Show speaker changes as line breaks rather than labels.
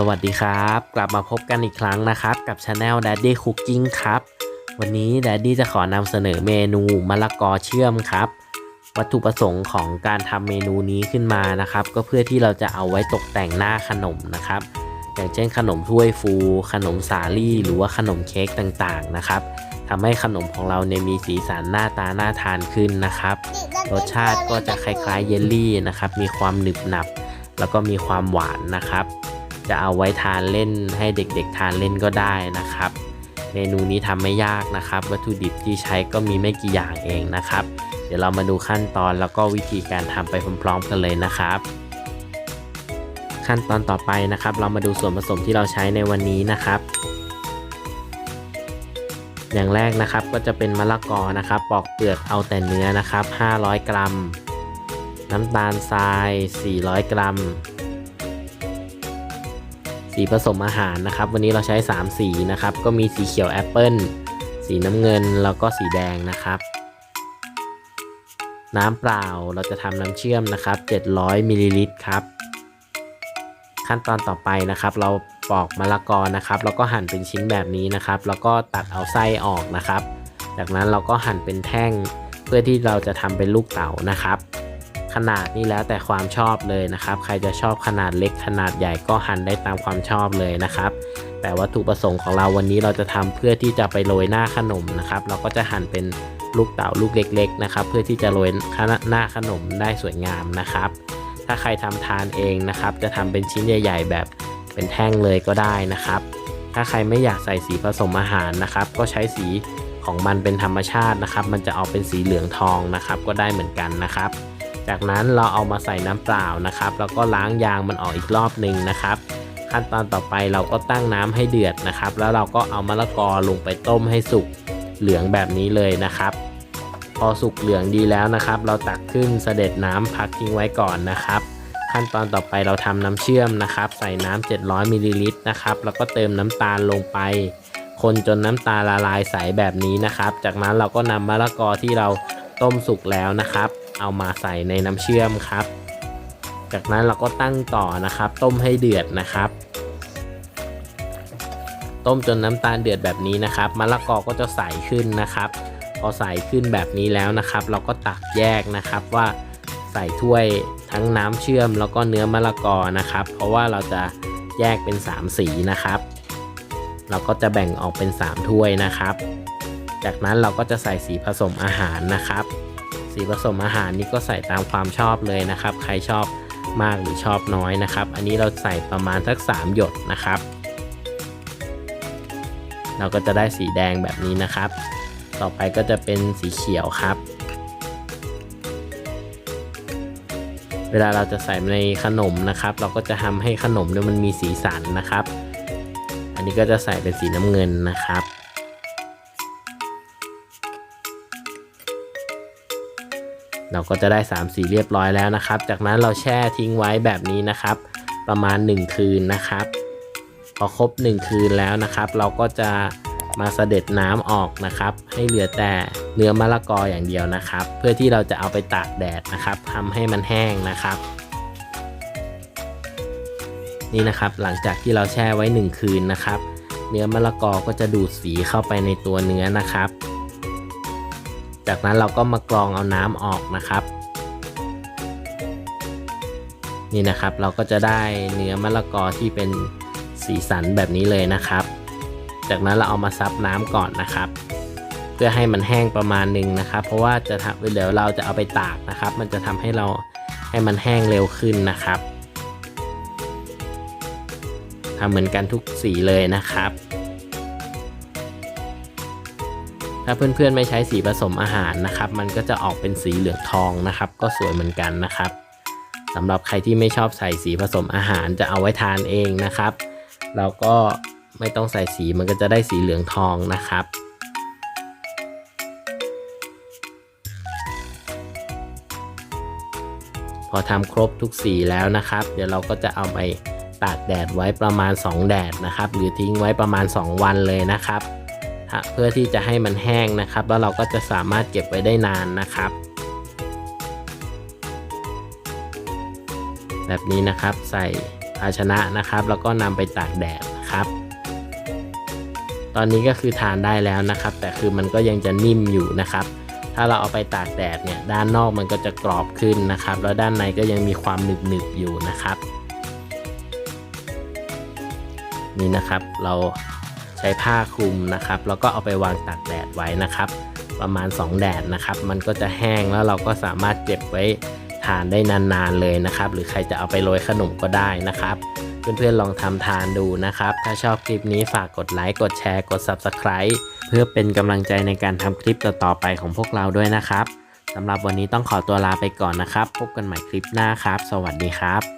สวัสดีครับ กลับมาพบกันอีกครั้งนะครับ กับช anel Daddy Cooking ครับ วันนี้ Daddy จะขอนำเสนอเมนูมะละกอเชื่อมครับ วัตถุประสงค์ของการทำเมนูนี้ขึ้นมานะครับ ก็เพื่อที่เราจะเอาไว้ตกแต่งหน้าขนมนะครับ อย่างเช่นขนมถ้วยฟู ขนมสาลี่ หรือว่าขนมเค้กต่างๆนะครับทำให้ขนมของเราเนี่ยมีสีสันหน้าตาน่าทานขึ้นนะครับ รสชาติก็จะคล้ายๆเยลลี่นะครับ มีความหนึบหนับ แล้วก็มีความหวานนะครับ จะเอาไว้ทานเล่นให้เด็กๆทานเล่นก็ได้นะครับ เมนูนี้ทำไม่ยากนะครับ วัตถุดิบที่ใช้ก็มีไม่กี่อย่างเองนะครับ เดี๋ยวเรามาดูขั้นตอนแล้วก็วิธีการทำไปพร้อมๆกันเลยนะครับ ขั้นตอนต่อไปนะครับ เรามาดูส่วนผสมที่เราใช้ในวันนี้นะครับอย่างแรกนะครับก็จะเป็นมะละกอนะครับปอกเปลือกเอาแต่เนื้อนะครับ 500 กรัม น้ำตาลทราย 400 กรัม สีผสมอาหารนะครับ วันนี้เราใช้ 3 สีนะครับ ก็มีสีเขียวแอปเปิลสีน้ำเงินแล้วก็สีแดงนะครับ น้ำเปล่าเราจะทำน้ำเชื่อมนะครับ 700มิลลิลิตรครับ ขั้นตอนต่อไปนะครับ เราปอกมะละกอนะครับ แล้วก็หั่นเป็นชิ้นแบบนี้นะครับ แล้วก็ตัดเอาไส้ออกนะครับ จากนั้นเราก็หั่นเป็นแท่งเพื่อที่เราจะทำเป็นลูกเต๋านะครับ นาดนี่แล้วแต่ความชอบเลยนะครับ ใครจะชอบขนาดเล็กขนาดใหญ่ก็หั่นได้ตามความชอบเลยนะครับ แต่วัตถุประสงค์ของเราวันนี้เราจะทำเพื่อที่จะไปโรยหน้าขนมนะครับ เราก็จะหั่นเป็นลูกเต๋าลูกเล็ก ๆ นะครับ เพื่อที่จะโรยหน้าขนมได้สวยงามนะครับ ถ้าใครทำทานเองนะครับ จะทำเป็นชิ้นใหญ่ ๆ แบบเป็นแท่งเลยก็ได้นะครับ ถ้าใครไม่อยากใส่สีผสมอาหารนะครับ ก็ใช้สีของมันเป็นธรรมชาตินะครับ มันจะออกเป็นสีเหลืองทองนะครับ ก็ได้เหมือนกันนะครับ จากนั้นเราเอามาใส่น้ำเปล่านะครับ แล้วก็ล้างยางมันออกอีกรอบหนึ่งนะครับ ขั้นตอนต่อไปเราก็ตั้งน้ำให้เดือดนะครับ แล้วเราก็เอามะละกอลงไปต้มให้สุกเหลืองแบบนี้เลยนะครับ พอสุกเหลืองดีแล้วนะครับ เราตักขึ้นเสด็จน้ำพักทิ้งไว้ก่อนนะครับ ขั้นตอนต่อไปเราทำน้ำเชื่อมนะครับ ใส่น้ำ700มิลลิลิตรนะครับ แล้วก็เติมน้ำตาลลงไปคนจนน้ำตาลละลายใสแบบนี้นะครับ จากนั้นเราก็นำมะละกอที่เราต้มสุกแล้วนะครับ เอามาใส่ในน้ำเชื่อมครับ จากนั้นเราก็ตั้งต่อนะครับ ต้มให้เดือดนะครับ ต้มจนน้ำตาลเดือดแบบนี้นะครับมะละกอก็จะใสขึ้นนะครับ พอใสขึ้นแบบนี้แล้วนะครับ เราก็ตักแยกนะครับว่าใส่ถ้วยทั้งน้ำเชื่อมแล้วก็เนื้อมะละกอนะครับ เพราะว่าเราจะแยกเป็น 3 สีนะครับ เราก็จะแบ่งออกเป็น 3 ถ้วยนะครับ จากนั้นเราก็จะใส่สีผสมอาหารนะครับ สีผสมอาหารนี้ก็ใส่ตามความชอบเลยนะครับ ใครชอบมากหรือชอบน้อยนะครับ อันนี้เราใส่ประมาณสัก 3 หยดนะครับ เราก็จะได้สีแดงแบบนี้นะครับ ต่อไปก็จะเป็นสีเขียวครับ เวลาเราจะใส่ในขนมนะครับ เราก็จะทำให้ขนมเนี่ยมันมีสีสันนะครับ อันนี้ก็จะใส่เป็นสีน้ำเงินนะครับ เราก็จะได้ 3 สีเรียบร้อยแล้วนะครับ จากนั้นเราแช่ทิ้งไว้แบบนี้นะครับ ประมาณ 1 คืนนะครับ พอครบ 1 คืนแล้วนะครับ เราก็จะมาเสด็จน้ำออกนะครับ ให้เหลือแต่เนื้อมะละกออย่างเดียวนะครับ เพื่อที่เราจะเอาไปตากแดดนะครับทำให้มันแห้งนะครับ นี่นะครับหลังจากที่เราแช่ไว้ 1 คืนนะครับ เนื้อมะละกอก็จะดูดสีเข้าไปในตัวเนื้อนะครับ จากนั้นเราก็มากรองเอาน้ำออกนะครับ นี่นะครับเราก็จะได้เนื้อมะละกอที่เป็นสีสันแบบนี้เลยนะครับ จากนั้นเราเอามาซับน้ำก่อนนะครับ เพื่อให้มันแห้งประมาณหนึ่งนะครับ เพราะว่าจะทำเดี๋ยวเราจะเอาไปตากนะครับ มันจะทำให้เราให้มันแห้งเร็วขึ้นนะครับทำเหมือนกันทุกสีเลยนะครับ ถ้าเพื่อนๆไม่ใช้สีผสมอาหารนะครับ มันก็จะออกเป็นสีเหลืองทองนะครับ ก็สวยเหมือนกันนะครับสำหรับใครที่ไม่ชอบใส่สีผสมอาหารจะเอาไว้ทานเองนะครับ เราก็ไม่ต้องใส่สีมันก็จะได้สีเหลืองทองนะครับพอทำครบทุกสีแล้วนะครับ เดี๋ยวเราก็จะเอาไปตากแดดไว้ประมาณ 2 แดดนะครับ หรือทิ้งไว้ประมาณ 2 วันเลยนะครับ เพื่อที่จะให้มันแห้งนะครับ แล้วเราก็จะสามารถเก็บไว้ได้นานนะครับ แบบนี้นะครับใส่ภาชนะนะครับ แล้วก็นำไปตากแดดนะครับ ตอนนี้ก็คือทานได้แล้วนะครับ แต่คือมันก็ยังจะนิ่มอยู่นะครับ ถ้าเราเอาไปตากแดดเนี่ยด้านนอกมันก็จะกรอบขึ้นนะครับ แล้วด้านในก็ยังมีความหนึบๆอยู่นะครับนี่นะครับเรา ใช้ผ้าคลุมนะครับ แล้วก็เอาไปวางตากแดดไว้นะครับ ประมาณ 2 แดดนะครับ มันก็จะแห้งแล้วเราก็สามารถเก็บไว้ทานได้นานๆเลยนะครับ หรือใครจะเอาไปโรยขนมก็ได้นะครับ เพื่อนๆลองทำทานดูนะครับ ถ้าชอบคลิปนี้ฝากกดไลค์กดแชร์กด Subscribe เพื่อเป็นกำลังใจในการทำคลิปต่อๆไปของพวกเราด้วยนะครับสำหรับวันนี้ต้องขอตัวลาไปก่อนนะครับ พบกันใหม่คลิปหน้าครับ สวัสดีครับ